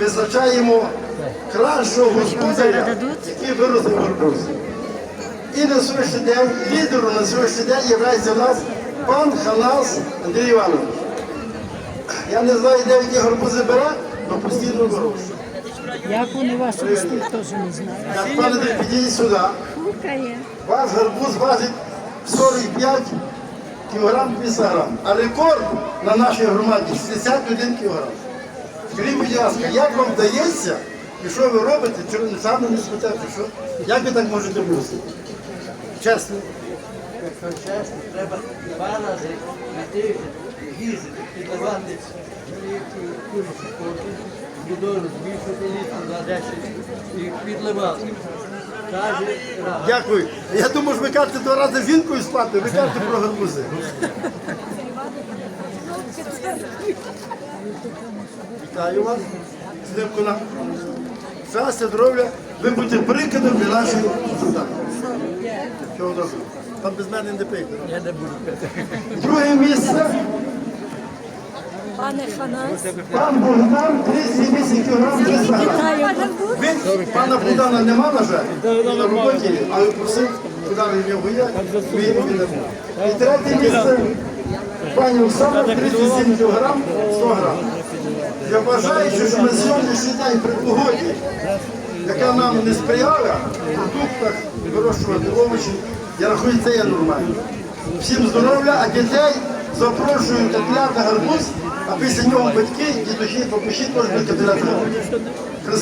визначаємо кращого господаря, який виростив гарбуз. І на сьогоднішній день лідером на сьогоднішній день є у нас пан Ханас Андрій Іванович. Я не знаю, де він ті гарбузи бере, але постійно вирощує. Як вони вас ростуть, теж не знаю. Як пане Андрій, підійдіть сюди. Ваш гарбуз важить 45 кг 200 грам. А рекорд на нашій громаді 61 кг. Скажіть, будь ласка, як вам вдається, і що ви робите, чого ви саме не спитати, що? Як ви так можете бути? Чесно. Якщо чесно, треба два рази на тиждень їздити, підливати курицю кофі, будову збільшити літру на 10 і підливати. Каже раз. Дякую. Я думаю, що ви кажете два рази жінкою спати, ви кажете про гарбузи. Вітаю вас. Сливку на щастя, здоров'я. Ви будете прикладом для нашої суда. Всього доброго. Там без мене не пийте. Я не буду пити. Друге місце. Пане Ханас. Пан Богдан 208 кг 300 грам. Він пана Богдана нема, на жаль, на роботі, але просив, куди він його є, ми йому віддамо. І третє місце, пані Оксана, 37 кг 100 грам. Я вважаю, що на сьогоднішній день при погоді, яка нам не сприяла, в продуктах вирощувати овочі, я рахую, це є нормально. Всім здоров'я, а дітей запрошую катля та гарбуз, а після нього батьки, дідухи, бабусі теж будуть катля та гарбуз.